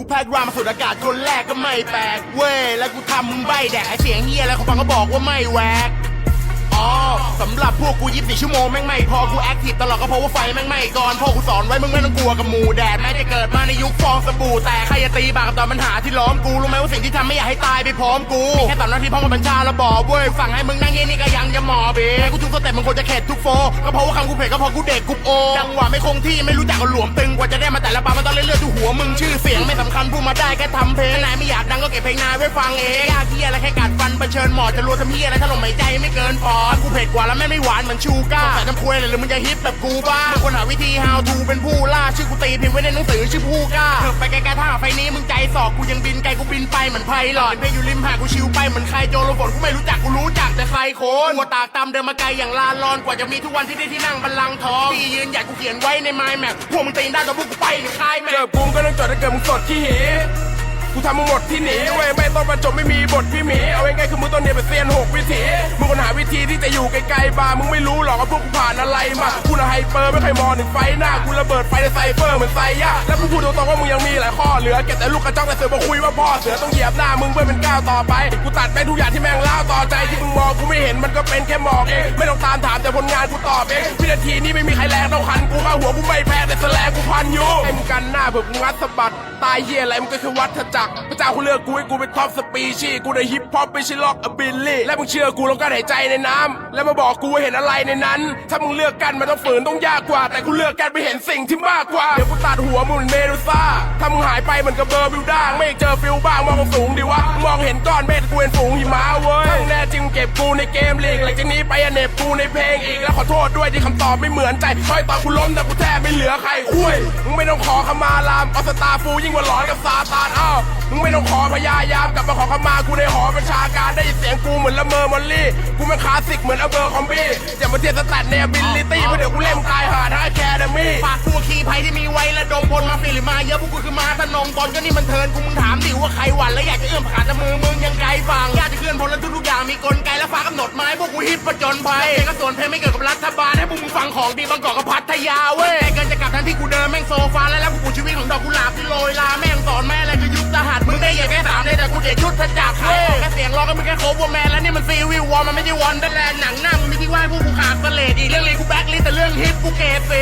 ูแพ้กรามาสุดอากาศคนแรกก็ไม่แปลกเว้ยแล้วกูทำมึงใบแดกไอเสียงเฮียแล้วเขาฟังก็บอกว่าไม่แวก อ๋อสำหรับพวกกูยิบสี่ชั่วโมงแม่งไม่พอกูแอคทีฟตลอดก็เพราะว่าไฟแม่งไม่ก่อนพ่อกูสอนไว้มึงไม่ต้องกลัวกับหมูแดดแม้จะเกิดมาในยุคฟองสบู่แต่ใครจะตีบากกับตอนปัญหาที่ล้อมกูรู้ไหมว่าสิ่งที่ทำไม่อยากให้ตายไปพร้อมกูมีแค่ตอนนั้นที่พ่อมาบัญชาแล้วบอกเว้ยฝั่งให้มึงนั่งเย็นนี่ก็ยังจะหมอเบกูทุกสเต็ปมึงควรจะเข็ดทุกโฟก็เพราะว่าคำกูเผ็ดก็เพราะกูเด็กกูโอจังหวะไม่คงที่ไม่รู้จักกันหลวมตึงกว่าจะได้มาแต่ละบาร์มันต้องเล่นเลือดที่หัวมึงชื่อเสียงไม่สำคัญพูดมาได้แค่ทำเพลงนายไม่อยากดังก็เก็บเพลงนายไว้ฟังเองยากเฮียอะไรแค่กัดฟันเผชิญหมอจะรัวทำเฮียอะไรถ้าลมหายใจไม่เกินปอดกูเผ็ดกว่าแล้วแม่ไม่หวานเหมือนชูก้าแต่น้ำควยเลยหรือมึงจะฮิตแบบกูบ้างมึงควรหาวิธี how to เป็นผู้ล่าชื่อกูตีพิมพ์ไว้ในหนังสือชื่อผู้กล้าเถิบไปไกลๆถ้าหากไฟนี้มึงใจสอกกูยังบินไกลกูบินไปเหมือนไพลอตเพลงอยู่ริมหาดกูชิวไปเหมือนใครโจรลมฝนกูไม่รู้จักกูรู้จักแต่ใครโคนกูตากตามเดินมาไกลอย่างลานลอนกว่าจะมีทุกวันที่ได้ที่นั่งบัลลังก์ทองที่ยืนหยัดกูเขียนไว้ในไมล์แมพพวกมึงตีนได้แต่พวกกูไปหรือคายแมเจอกูก็ต้องจอดถ้าเกิดมึงสดขี้หี กูทำมึงหมดที่หนีเว้ยไม่ต้องประจบไม่มีบทพี่หมีเอาง่ายๆคือมึงต้องเรียนเป็นเซียนหกวิถีมึงคนหาวิธีที่จะอยู่ไกลๆบาร์มึงไม่รู้หรอกว่าพวกกูผ่านอะไรมากูละไฮเปอร์ไม่เคยมองถึงไฟหน้ากูระเบิดไฟในไซเฟอร์เหมือนไซย่าแล้วกูพูดตรงๆว่ามึงยังมีหลายข้อเหลือเก็บแต่ลูกกระจอกแต่เสือมาคุยว่าพ่อเสือต้องเหยียบหน้ามึงเพื่อเป็นก้าวต่อไปกูตัดไปทุกอย่าง เห็นมันก็เป็นแค่หมอกเองไม่ต้องตามถามแต่ผลงานกูตอบเองวินาทีนี้ไม่มีใครแรงเท่าคันกูเข้าหัวกูไม่แพ้แต่แสลงกูพันอยู่ให้มึงกันหน้าเผื่อกูงัดสะบัดตายเฮียอะไรมึงก็คือวัฏจักรพระเจ้ากูเลือกกูให้กูเป็นท็อปสปีชีส์กูในฮิปฮอปไม่ใช่ล็อกอบิลลี่และมึงเชื่อกูลองการหายใจในน้ำแล้วมาบอกกูว่าเห็นอะไรในนั้น ถ้ามึงเลือกกันมันต้องฝืนต้องยากกว่า แต่กูเลือกกันไปเห็นสิ่งที่มากกว่าเดี๋ยวกูตัดหัวมึงเหมือนเมดูซ่าถ้ามึงหายไปเหมันกับเบอร์บิวด้างไม่เจอฟิลบ้างมองสูงดีวะมองเห็นก้อนเมฆกูเห็นฝูงหิมะเว้ยถ้ามึงแน่จริงเก็บกูในเกมลีกหลังจากนี้ไปอะเน็บกูในเพลงอีกแล้วขอโทษด้วยที่คำตอบไม่เหมือนใจคอยตอบกูล้มแต่กูแทบไม่เหลือใครคุยมึงไม่ต้องขอขมาลามเอาสตาร์ฟูยิ่งกว่าหลอนกับซาตานอ้าวมึงไม่ต้องขอพยายามกลับมาขอขมากูในหอประชาการได้ยินเสียงกูเหมือนละเมอมอลลี่กูมันคลาสสิกเหมือนอเบอร์คอมบี้อย่ามาเทียบสแตทในอบิลิตี้เพราะเดี๋ยวกูเล่มกายหาทั้งแคเดมี่ฝากตัวคีภัยที่มีไว้และดมพลมาฟิหรือมาเยอะพวกกูคือมาตะนงตอนก็นี่มันเทินกูมึงถามดิว่าใครหวั่นและอยากจะเอื้อมผ่านมือมึงยังไกลฟังอยากจะเคลื่อนพลและทุกๆอย่างมีกลไกและฟ้ากำหนดไม้พวกกูฮิตประจนภัยเพลงก็ส่วนเพลงไม่เกี่ยวกับรัฐบาลให้พวกมึงฟังของดีบางกอกกับพัทยาเว้ยเกินจะกลับทันที่กูเดินแม่งโซฟาแล้วแล้วกูปูชีวิตของดอกกุหลาบที่โรยลาแม่งสอนแม่อะไรคือยุทหัสมึงได้ใหญ่แค่สามเลยแต่กูเด็ดชุดทจักรเว้ยแค่เสียงร้องก็มึงแค่โคบวแมนแล้วนี่มันซีวิววอลมันไม่ใช่วอนเดอร์แลนด์หนังหน้ามึงมีที่ว่าให้พวกกูขาดเสลดอีกเรื่องลีกูแบ็คลิสแต่เรื่องฮิตกูเกตเฟ